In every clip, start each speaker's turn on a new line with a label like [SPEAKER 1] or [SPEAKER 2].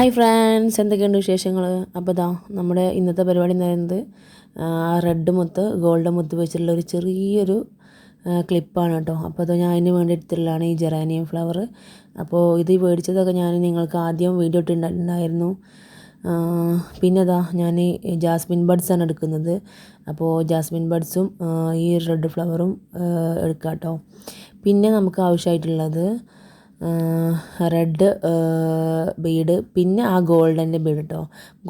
[SPEAKER 1] Hi friends എന്തൊക്കെയുണ്ട് വിശേഷങ്ങൾ അപ്പോൾ ഇതാ നമ്മുടെ ഇന്നത്തെ പരിപാടി എന്ന് പറയുന്നത് റെഡ് മുത്ത് ഗോൾഡ് മുത്ത് വെച്ചിട്ടുള്ള ഒരു ചെറിയൊരു ക്ലിപ്പാണ് കേട്ടോ. അപ്പോൾ അത് ഞാൻ അതിന് വേണ്ടി എടുത്തിട്ടുള്ളതാണ് ഈ ജെറാനിയം ഫ്ലവർ അപ്പോൾ ഇത് മേടിച്ചതൊക്കെ ഞാൻ നിങ്ങൾക്ക് ആദ്യം വീഡിയോ ഇട്ടിട്ടുണ്ടായിരുന്നു. പിന്നെ അതാ ഞാൻ ജാസ്മിൻ ബഡ്സാണ് എടുക്കുന്നത്. അപ്പോൾ ജാസ്മിൻ ബഡ്സും ഈ റെഡ് ഫ്ലവറും എടുക്കാം കേട്ടോ. പിന്നെ നമുക്ക് ആവശ്യമായിട്ടുള്ളത് റെഡ് ബീഡ് പിന്നെ ആ ഗോൾഡന്റെ ബീഡ് കേട്ടോ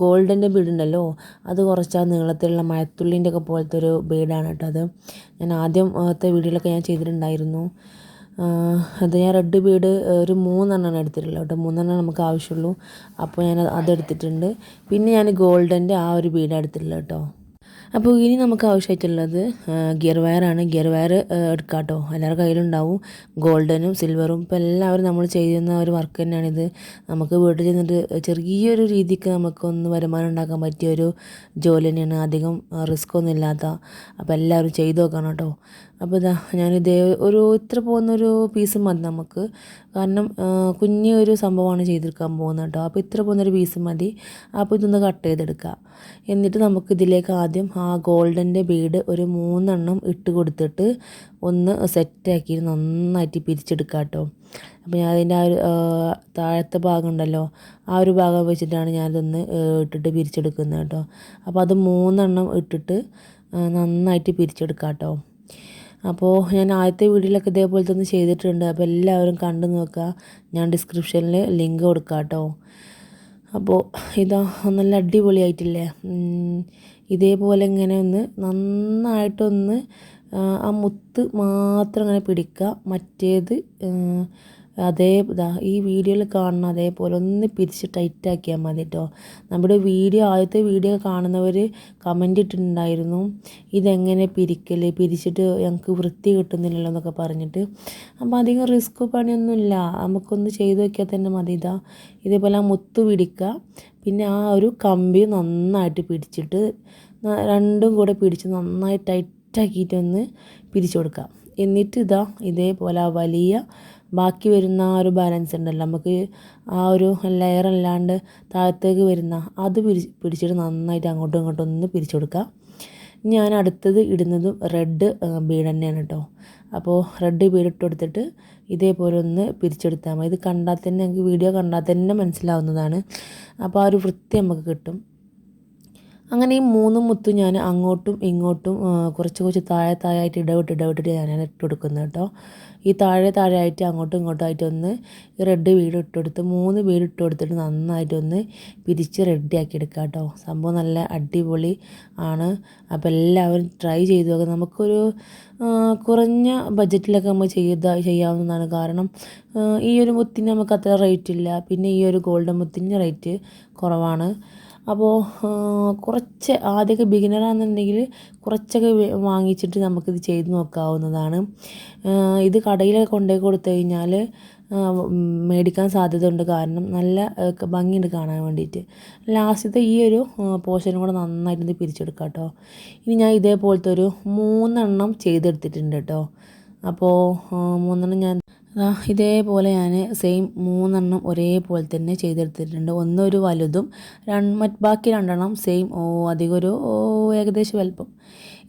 [SPEAKER 1] ഗോൾഡന്റെ ബീഡ് ഉണ്ടല്ലോ അത് കുറച്ച് ആ നീളത്തിലുള്ള മഴത്തുള്ളിന്റെ ഒക്കെ പോലത്തെ ഒരു ബീഡാണ് കേട്ടോ അത്. ഞാൻ ആദ്യത്തെ വീഡിയോയിലൊക്കെ ഞാൻ ചെയ്തിട്ടുണ്ടായിരുന്നു. അത് ഞാൻ റെഡ് ബീഡ് ഒരു മൂന്നെണ്ണമാണ് എടുത്തിട്ടുള്ളത് കേട്ടോ മൂന്നെണ്ണം നമുക്ക് ആവശ്യമുള്ളൂ. അപ്പോൾ ഞാൻ അതെടുത്തിട്ടുണ്ട് പിന്നെ ഞാൻ ഗോൾഡന്റെ ആ ഒരു ബീഡാണ് എടുത്തിട്ടുള്ളത് കേട്ടോ അപ്പോൾ ഇനി നമുക്ക് ആവശ്യമായിട്ടുള്ളത് ഗിയർ വയറാണ് ഗിയർ വയർ എടുക്കാം കേട്ടോ എല്ലാവരുടെ കയ്യിലുണ്ടാവും. ഗോൾഡനും സിൽവറും ഇപ്പോൾ എല്ലാവരും നമ്മൾ ചെയ്യുന്ന ഒരു വർക്ക് തന്നെയാണിത്. നമുക്ക് വീട്ടിൽ ചെന്നിട്ട് ചെറിയൊരു രീതിക്ക് നമുക്കൊന്ന് വരുമാനം ഉണ്ടാക്കാൻ പറ്റിയ ഒരു ജോലി തന്നെയാണ്. അധികം റിസ്ക് ഒന്നും ഇല്ലാത്ത. അപ്പോൾ എല്ലാവരും ചെയ്തു നോക്കണം കേട്ടോ. അപ്പോൾ ഇതാ ഞാനിതേ ഒരു ഇത്ര പോകുന്നൊരു പീസ് മതി നമുക്ക്. കാരണം കുഞ്ഞൊരു സംഭവമാണ് ചെയ്തെടുക്കാൻ പോകുന്നത് കേട്ടോ. അപ്പോൾ ഇത്ര പോകുന്നൊരു പീസ് മതി. അപ്പോൾ ഇതൊന്ന് കട്ട് ചെയ്തെടുക്കുക എന്നിട്ട് നമുക്ക് ഇതിലേക്ക് ആദ്യം ആ ഗോൾഡന്റെ ബീഡ് ഒരു മൂന്നെണ്ണം ഇട്ട് കൊടുത്തിട്ട് ഒന്ന് സെറ്റാക്കി നന്നായിട്ട് പിരിച്ചെടുക്കുക കേട്ടോ. അപ്പോൾ ഞാൻ അതിന്റെ ആ ഒരു താഴത്തെ ഭാഗം ഉണ്ടല്ലോ ആ ഒരു ഭാഗം വെച്ചിട്ടാണ് ഞാനിതൊന്ന് ഇട്ടിട്ട് പിരിച്ചെടുക്കുന്നത് കേട്ടോ. അപ്പോൾ അത് മൂന്നെണ്ണം ഇട്ടിട്ട് നന്നായിട്ട് പിരിച്ചെടുക്കാം കേട്ടോ. അപ്പോൾ ഞാൻ ആദ്യത്തെ വീഡിയോയിലൊക്കെ ഇതേപോലത്തെ ഒന്ന് ചെയ്തിട്ടുണ്ട്. അപ്പോൾ എല്ലാവരും കണ്ടു നോക്കുക. ഞാൻ ഡിസ്ക്രിപ്ഷനിൽ ലിങ്ക് കൊടുക്കാം കേട്ടോ അപ്പോൾ ഇതാ നല്ല അടിപൊളിയായിട്ടില്ലേ? ഇതേപോലെ ഇങ്ങനെ ഒന്ന് നന്നായിട്ടൊന്ന് ആ മുത്ത് മാത്രം അങ്ങനെ പിടിക്കുക. മറ്റേത് അതേ ഈ വീഡിയോയിൽ കാണുന്ന അതേപോലെ ഒന്ന് പിരിച്ച് ടൈറ്റാക്കിയാൽ മതി കേട്ടോ നമ്മുടെ വീഡിയോ ആദ്യത്തെ വീഡിയോ കാണുന്നവർ കമന്റ് ഇട്ടിട്ടുണ്ടായിരുന്നു. ഇതെങ്ങനെ പിരിക്കൽ പിരിച്ചിട്ട് ഞങ്ങൾക്ക് വൃത്തി കിട്ടുന്നില്ലല്ലോ എന്നൊക്കെ പറഞ്ഞിട്ട്. അപ്പോൾ അധികം റിസ്ക് പണിയൊന്നുമില്ല. നമുക്കൊന്ന് ചെയ്ത് നോക്കിയാൽ തന്നെ മതി ഇതാ ഇതേപോലെ ആ മുത്ത് പിടിക്കുക പിന്നെ ആ ഒരു കമ്പി നന്നായിട്ട് പിടിച്ചിട്ട് രണ്ടും കൂടെ പിടിച്ച് നന്നായി ടൈറ്റാക്കിയിട്ടൊന്ന് പിരിച്ചു കൊടുക്കുക എന്നിട്ട് ഇതാ ഇതേപോലെ ആ വലിയ ബാക്കി വരുന്ന ആ ഒരു ബാലൻസ് ഉണ്ടല്ലോ. നമുക്ക് ആ ഒരു ലെയർ അല്ലാണ്ട് താഴത്തേക്ക് വരുന്ന അത് പിരി പിടിച്ചിട്ട് നന്നായിട്ട് അങ്ങോട്ടും ഇങ്ങോട്ടും ഒന്ന് പിരിച്ചു കൊടുക്കുക. ഞാൻ അടുത്തത് ഇടുന്നതും റെഡ് ബീഡ് തന്നെയാണ് കേട്ടോ അപ്പോൾ റെഡ് ബീഡ് ഇട്ട് കൊടുത്തിട്ട് ഇതേപോലെ ഒന്ന് പിരിച്ചെടുത്താൽ മതി. ഇത് കണ്ടാൽ തന്നെ നമുക്ക് വീഡിയോ കണ്ടാൽ തന്നെ മനസ്സിലാവുന്നതാണ്. അപ്പോൾ ആ ഒരു വൃത്തി നമുക്ക് കിട്ടും. അങ്ങനെ ഈ മൂന്ന് മുത്തും ഞാൻ അങ്ങോട്ടും ഇങ്ങോട്ടും കുറച്ച് കുറച്ച് താഴെ താഴായിട്ട് ഇടവിട്ട് ഇടവിട്ടിട്ട് ഞാൻ ഇട്ട് കൊടുക്കുന്നത് കേട്ടോ. ഈ താഴെ താഴെ ആയിട്ട് അങ്ങോട്ടും ഇങ്ങോട്ടും ആയിട്ടൊന്ന് ഈ റെഡ് വീട് ഇട്ട് കൊടുത്ത് മൂന്ന് വീട് ഇട്ട് കൊടുത്തിട്ട് നന്നായിട്ടൊന്ന് പിരിച്ച് റെഡിയാക്കി എടുക്കുക കേട്ടോ. സംഭവം നല്ല അടിപൊളി ആണ്. അപ്പോൾ എല്ലാവരും ട്രൈ ചെയ്ത് നോക്കുക നമുക്കൊരു കുറഞ്ഞ ബഡ്ജറ്റിലൊക്കെ നമ്മൾ ചെയ്ത ചെയ്യാവുന്നതാണ്. കാരണം ഈ ഒരു മുത്തിന് നമുക്ക് അത്ര റേറ്റ് ഇല്ല. പിന്നെ ഈ ഒരു ഗോൾഡൻ മുത്തിന് റേറ്റ് കുറവാണ്. അപ്പോൾ കുറച്ച് ആദ്യമൊക്കെ ബിഗിനറാണെന്നുണ്ടെങ്കിൽ കുറച്ചൊക്കെ വാങ്ങിച്ചിട്ട് നമുക്കിത് ചെയ്ത് നോക്കാവുന്നതാണ്. ഇത് കടയിലൊക്കെ കൊണ്ടുപോയി കൊടുത്തു കഴിഞ്ഞാൽ മേടിക്കാൻ സാധ്യത ഉണ്ട് കാരണം നല്ല ഭംഗിയുണ്ട് കാണാൻ വേണ്ടിയിട്ട്. ലാസ്റ്റത്തെ ഈ ഒരു പോർഷനും കൂടെ നന്നായിട്ടൊന്ന് പിരിച്ചെടുക്കാം കേട്ടോ. ഇനി ഞാൻ ഇതേപോലത്തെ ഒരു മൂന്നെണ്ണം ചെയ്തെടുത്തിട്ടുണ്ട് കേട്ടോ. അപ്പോൾ മൂന്നെണ്ണം ഞാൻ ഇതേപോലെ ഞാൻ സെയിം മൂന്നെണ്ണം ഒരേപോലെ തന്നെ ചെയ്തെടുത്തിട്ടുണ്ട്. ഒന്നൊരു വലുതും മറ്റ് ബാക്കി രണ്ടെണ്ണം സെയിം അധികം ഒരു ഏകദേശം വലുപ്പം.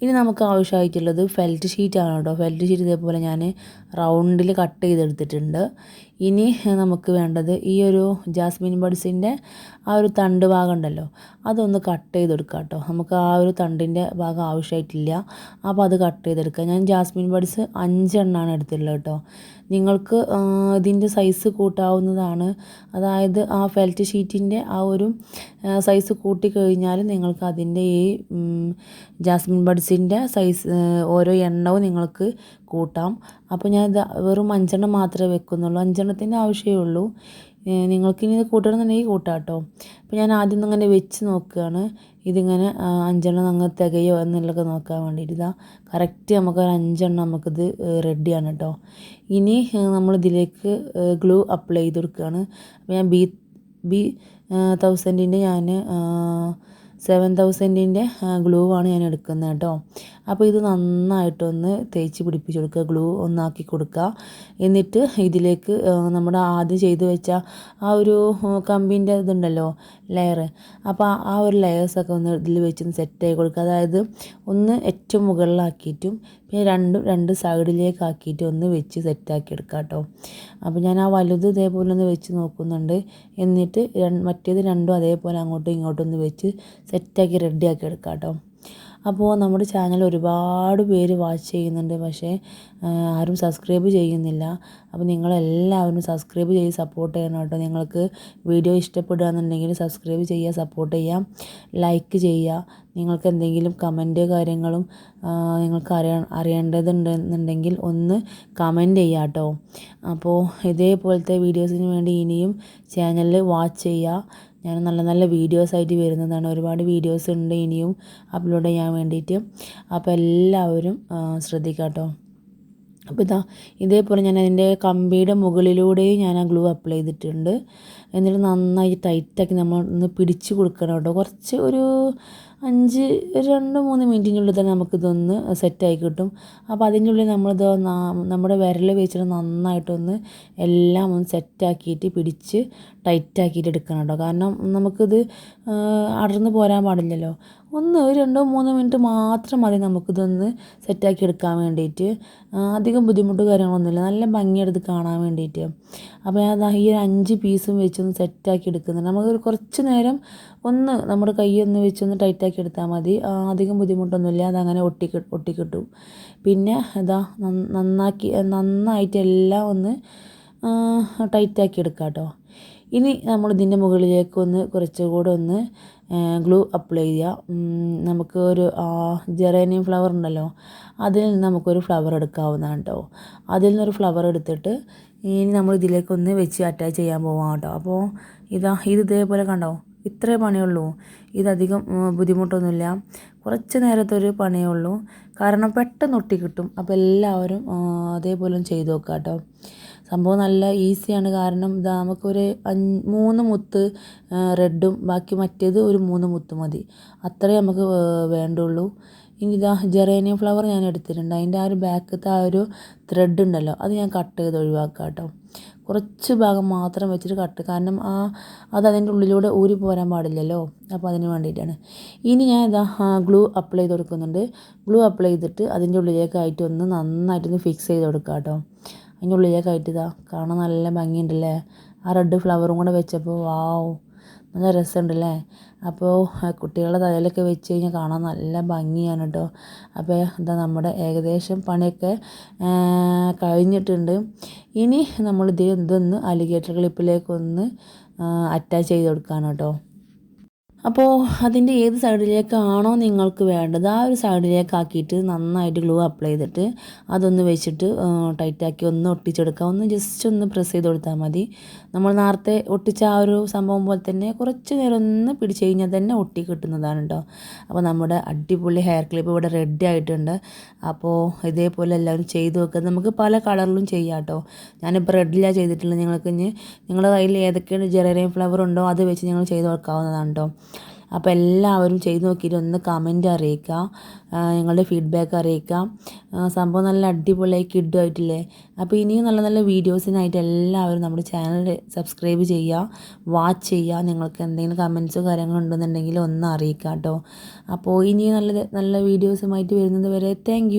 [SPEAKER 1] ഇനി നമുക്ക് ആവശ്യമായിട്ടുള്ളത് ഫെൽറ്റ് ഷീറ്റാണ് കേട്ടോ. ഫെൽറ്റ് ഷീറ്റ് ഇതേപോലെ ഞാൻ റൗണ്ടിൽ കട്ട് ചെയ്തെടുത്തിട്ടുണ്ട്. ഇനി നമുക്ക് വേണ്ടത് ഈ ഒരു ജാസ്മിൻ ബഡ്സിന്റെ ആ ഒരു തണ്ട് ഭാഗം ഉണ്ടല്ലോ അതൊന്ന് കട്ട് ചെയ്തെടുക്കുക കേട്ടോ. നമുക്ക് ആ ഒരു തണ്ടിന്റെ ഭാഗം ആവശ്യമായിട്ടില്ല. അപ്പോൾ അത് കട്ട് ചെയ്തെടുക്കുക ഞാൻ ജാസ്മിൻ ബഡ്സ് അഞ്ചെണ്ണമാണ് എടുത്തിട്ടുള്ളത് കേട്ടോ. നിങ്ങൾക്ക് ഇതിന്റെ സൈസ് കൂട്ടാവുന്നതാണ്. അതായത് ആ ഫെൽറ്റ് ഷീറ്റിന്റെ ആ ഒരു സൈസ് കൂട്ടിക്കഴിഞ്ഞാൽ നിങ്ങൾക്ക് അതിന്റെ ഈ ജാസ്മിൻ ബഡ്സിന്റെ സൈസ് ഓരോ എണ്ണവും നിങ്ങൾക്ക് കൂട്ടാം. അപ്പോൾ ഞാൻ ഇത് വെറും അഞ്ചെണ്ണം മാത്രമേ വെക്കുന്നുള്ളൂ. അഞ്ചെണ്ണത്തിന്റെ ആവശ്യമേ ഉള്ളൂ. നിങ്ങൾക്കിനി ഇത് കൂട്ടണമെന്നുണ്ടെങ്കിൽ കൂട്ടാം കേട്ടോ അപ്പോൾ ഞാൻ ആദ്യം ഇങ്ങനെ വെച്ച് നോക്കുകയാണ്. ഇതിങ്ങനെ അഞ്ചെണ്ണം അങ്ങ് തികയോ എന്നുള്ളതൊക്കെ നോക്കാൻ വേണ്ടിയിട്ട് ഇതാ. കറക്റ്റ് നമുക്ക് ഒരു അഞ്ചെണ്ണം നമുക്കിത് റെഡിയാണ് കേട്ടോ ഇനി നമ്മൾ ഇതിലേക്ക് ഗ്ലൂ അപ്ലൈ ചെയ്ത് കൊടുക്കുകയാണ്. അപ്പോൾ ഞാൻ ബി ബി തൗസൻഡിന്റെ ഞാൻ സെവൻ തൗസൻഡിന്റെ ഗ്ലൂ ആണ് ഞാൻ എടുക്കുന്നത് കേട്ടോ അപ്പോൾ ഇത് നന്നായിട്ടൊന്ന് തേച്ച് പിടിപ്പിച്ച് കൊടുക്കുക ഗ്ലൂ ഒന്നാക്കി കൊടുക്കുക. എന്നിട്ട് ഇതിലേക്ക് നമ്മുടെ ആദ്യം ചെയ്തു വെച്ച ആ ഒരു കമ്പിന്റെ ഇതുണ്ടല്ലോ ലെയർ അപ്പോൾ ആ ഒരു ലെയേഴ്സൊക്കെ ഒന്ന് ഇതിൽ വെച്ചൊന്ന് സെറ്റായി കൊടുക്കുക. അതായത് ഒന്ന് ഏറ്റവും മുകളിലാക്കിയിട്ടും പിന്നെ രണ്ടും രണ്ട് സൈഡിലേക്ക് ആക്കിയിട്ട് ഒന്ന് വെച്ച് സെറ്റാക്കി എടുക്കുക കേട്ടോ. അപ്പോൾ ഞാൻ ആ വലുത് ഇതേപോലെ ഒന്ന് വെച്ച് നോക്കുന്നുണ്ട്. എന്നിട്ട് മറ്റേത് രണ്ടും അതേപോലെ അങ്ങോട്ടും ഇങ്ങോട്ടും ഒന്ന് വെച്ച് സെറ്റാക്കി റെഡിയാക്കി എടുക്കാം കേട്ടോ. അപ്പോൾ നമ്മുടെ ചാനൽ ഒരുപാട് പേര് വാച്ച് ചെയ്യുന്നുണ്ട്. പക്ഷേ ആരും സബ്സ്ക്രൈബ് ചെയ്യുന്നില്ല. അപ്പോൾ നിങ്ങളെല്ലാവരും സബ്സ്ക്രൈബ് ചെയ്ത് സപ്പോർട്ട് ചെയ്യണം കേട്ടോ. നിങ്ങൾക്ക് വീഡിയോ ഇഷ്ടപ്പെടുകയെന്നുണ്ടെങ്കിൽ സബ്സ്ക്രൈബ് ചെയ്യുക സപ്പോർട്ട് ചെയ്യാം ലൈക്ക് ചെയ്യുക. നിങ്ങൾക്ക് എന്തെങ്കിലും കമന്റ് കാര്യങ്ങളും നിങ്ങൾക്ക് അറിയ അറിയേണ്ടതുണ്ടെന്നുണ്ടെങ്കിൽ ഒന്ന് കമന്റ് ചെയ്യുക കേട്ടോ. അപ്പോൾ ഇതേപോലത്തെ വീഡിയോസിന് വേണ്ടി ഇനിയും ചാനലിൽ വാച്ച് ചെയ്യുക. ഞാൻ നല്ല നല്ല വീഡിയോസ് ആയിട്ട് വരുന്നതാണ്. ഒരുപാട് വീഡിയോസ് ഉണ്ട് ഇനിയും അപ്ലോഡ് ചെയ്യാൻ വേണ്ടിയിട്ട്. അപ്പോൾ എല്ലാവരും ശ്രദ്ധിക്കാം അപ്പോൾ ഇതാ ഇതേപോലെ ഞാൻ അതിന്റെ കമ്പിയുടെ മുകളിലൂടെയും ഞാൻ ആ ഗ്ലൂ അപ്ലൈ ചെയ്തിട്ടുണ്ട്. എന്നിട്ട് നന്നായി ടൈറ്റാക്കി നമ്മൾ ഒന്ന് പിടിച്ച് കൊടുക്കണം കേട്ടോ. കുറച്ച് ഒരു അഞ്ച് രണ്ട് മൂന്ന് മിനിറ്റിനുള്ളിൽ തന്നെ നമുക്കിതൊന്ന് സെറ്റായി കിട്ടും. അപ്പോൾ അതിന്റെ ഉള്ളിൽ നമ്മളിത് നമ്മുടെ വിരൽ വെച്ചിട്ട് നന്നായിട്ടൊന്ന് എല്ലാം ഒന്ന് സെറ്റാക്കിയിട്ട് പിടിച്ച് ടൈറ്റാക്കിയിട്ട് എടുക്കണം കേട്ടോ. കാരണം നമുക്കിത് അടർന്ന് പോരാൻ പാടില്ലല്ലോ. ഒന്ന് ഒരു രണ്ടോ മൂന്നോ മിനിറ്റ് മാത്രം മതി നമുക്കിതൊന്ന് സെറ്റാക്കി എടുക്കാൻ വേണ്ടിയിട്ട്. അധികം ബുദ്ധിമുട്ട് കാര്യങ്ങളൊന്നുമില്ല. നല്ല ഭംഗിയെടുത്ത് കാണാൻ വേണ്ടിയിട്ട്. അപ്പോൾ ഞാൻ ഈ ഒരു അഞ്ച് പീസും വെച്ചൊന്ന് സെറ്റാക്കി എടുക്കുന്നുണ്ട്. നമുക്കൊരു കുറച്ച് നേരം ഒന്ന് നമ്മുടെ കൈ ഒന്ന് വെച്ചൊന്ന് ടൈറ്റാക്കി എടുത്താൽ മതി. അധികം ബുദ്ധിമുട്ടൊന്നുമില്ല. അതങ്ങനെ ഒട്ടി ഒട്ടിക്കിട്ടും പിന്നെ ഇതാ നന്നാക്കി നന്നായിട്ട് എല്ലാം ഒന്ന് ടൈറ്റാക്കി എടുക്കാം കേട്ടോ ഇനി നമ്മൾ ഇതിന്റെ മുകളിലേക്ക് ഒന്ന് കുറച്ചുകൂടെ ഒന്ന് ഗ്ലൂ അപ്ലൈ ചെയ്യുക. നമുക്ക് ഒരു ജെറേനിയം ഫ്ലവർ ഉണ്ടല്ലോ അതിൽ നിന്ന് നമുക്കൊരു ഫ്ലവർ എടുക്കാവുന്നതാണ് കേട്ടോ അതിൽ നിന്നൊരു ഫ്ലവർ എടുത്തിട്ട് ഇനി നമ്മൾ ഇതിലേക്കൊന്ന് വെച്ച് അറ്റാച്ച് ചെയ്യാൻ പോവാം കേട്ടോ അപ്പോൾ ഇതാ ഇത് ഇതേപോലെ കണ്ടോ? ഇത്രേ പണിയുള്ളൂ. ഇതധികം ബുദ്ധിമുട്ടൊന്നുമില്ല. കുറച്ച് നേരത്തെ ഒരു പണിയേ ഉള്ളൂ. കാരണം പെട്ടെന്ന് ഒട്ടി കിട്ടും. അപ്പോൾ എല്ലാവരും അതേപോലെ ചെയ്തു നോക്കാം കേട്ടോ സംഭവം നല്ല ഈസിയാണ്. കാരണം ഇതാ നമുക്കൊരു മൂന്ന് മുത്ത് റെഡും ബാക്കി മറ്റേത് ഒരു മൂന്ന് മുത്ത് മതി. അത്രേ നമുക്ക് വേണ്ടുള്ളൂ. ഇനി ഇതാ ജെറേനിയം ഫ്ലവർ ഞാൻ എടുത്തിട്ടുണ്ട്. അതിന്റെ ആ ഒരു ബാക്കത്തെ ആ ഒരു ത്രെഡ് ഉണ്ടല്ലോ അത് ഞാൻ കട്ട് ചെയ്ത് ഒഴിവാക്കാം കേട്ടോ. കുറച്ച് ഭാഗം മാത്രം വെച്ചിട്ട് കട്ട് കാരണം ആ അത് അതിന്റെ ഉള്ളിലൂടെ ഊരി പോരാൻ പാടില്ലല്ലോ. അപ്പോൾ അതിന് വേണ്ടിയിട്ടാണ്. ഇനി ഞാൻ ഇതാ ഗ്ലൂ അപ്ലൈ ചെയ്ത് കൊടുക്കുന്നുണ്ട്. ഗ്ലൂ അപ്ലൈ ചെയ്തിട്ട് അതിന്റെ ഉള്ളിലേക്കായിട്ട് ഒന്ന് നന്നായിട്ടൊന്ന് ഫിക്സ് ചെയ്ത് കൊടുക്കാം കേട്ടോ. അതിന്റെ ഉള്ളിലേക്ക് ആയിട്ടിതാ കാണാൻ നല്ല ഭംഗിയുണ്ടല്ലേ? ആ റെഡ് ഫ്ലവറും കൂടെ വെച്ചപ്പോൾ വാവ് നല്ല രസമുണ്ടല്ലേ? അപ്പോൾ കുട്ടികളുടെ തലയിലൊക്കെ വെച്ച് കഴിഞ്ഞാൽ കാണാൻ നല്ല ഭംഗിയാണ് കേട്ടോ അപ്പോൾ എന്താ നമ്മുടെ ഏകദേശം പണിയൊക്കെ കഴിഞ്ഞിട്ടുണ്ട്. ഇനി നമ്മൾ ഇത് ഇതൊന്ന് അലിഗേറ്റർ ക്ലിപ്പിലേക്കൊന്ന് അറ്റാച്ച് ചെയ്ത് കൊടുക്കാനാണ് കേട്ടോ അപ്പോൾ അതിന്റെ ഏത് സൈഡിലേക്കാണോ നിങ്ങൾക്ക് വേണ്ടത് ആ ഒരു സൈഡിലേക്കാക്കിയിട്ട് നന്നായിട്ട് ഗ്ലൂ അപ്ലൈ ചെയ്തിട്ട് അതൊന്ന് വെച്ചിട്ട് ടൈറ്റാക്കി ഒന്ന് ഒട്ടിച്ചെടുക്കുക. ഒന്ന് ജസ്റ്റ് ഒന്ന് പ്രസ് ചെയ്ത് കൊടുത്താൽ മതി. നമ്മൾ നേരത്തെ ഒട്ടിച്ച ആ ഒരു സംഭവം പോലെ തന്നെ കുറച്ച് നേരം ഒന്ന് പിടിച്ച് കഴിഞ്ഞാൽ തന്നെ ഒട്ടി കിട്ടുന്നതാണ് കേട്ടോ അപ്പോൾ നമ്മുടെ അടിപൊളി ഹെയർ ക്ലിപ്പ് ഇവിടെ റെഡി ആയിട്ടുണ്ട്. അപ്പോൾ ഇതേപോലെ എല്ലാവരും ചെയ്ത് വെക്കുക. നമുക്ക് പല കളറിലും ചെയ്യാം കേട്ടോ ഞാനിപ്പോൾ റെഡിലാണ് ചെയ്തിട്ടുള്ളത്. നിങ്ങൾക്ക് ഇനി നിങ്ങളുടെ കയ്യിൽ ഏതൊക്കെയാണ് ജെറേറിയം ഫ്ലവർ ഉണ്ടോ അത് വെച്ച് നിങ്ങൾ ചെയ്ത് വെക്കാവുന്നതാണ് കേട്ടോ അപ്പോൾ എല്ലാവരും ചെയ്ത് നോക്കിയിട്ട് ഒന്ന് കമന്റ് അറിയിക്കുക. നിങ്ങളുടെ ഫീഡ്ബാക്ക് അറിയിക്കുക. സംഭവം നല്ല അടിപൊളിയായി കിഡുമായിട്ടില്ലേ അപ്പോൾ ഇനിയും നല്ല നല്ല വീഡിയോസിനായിട്ട് എല്ലാവരും നമ്മുടെ ചാനൽ സബ്സ്ക്രൈബ് ചെയ്യുക വാച്ച് ചെയ്യുക. നിങ്ങൾക്ക് എന്തെങ്കിലും കമൻസോ കാര്യങ്ങളോ ഉണ്ടെന്നുണ്ടെങ്കിൽ ഒന്ന് അറിയിക്കുക കേട്ടോ. അപ്പോൾ ഇനിയും നല്ല നല്ല വീഡിയോസുമായിട്ട് വരുന്നത് വരെ താങ്ക്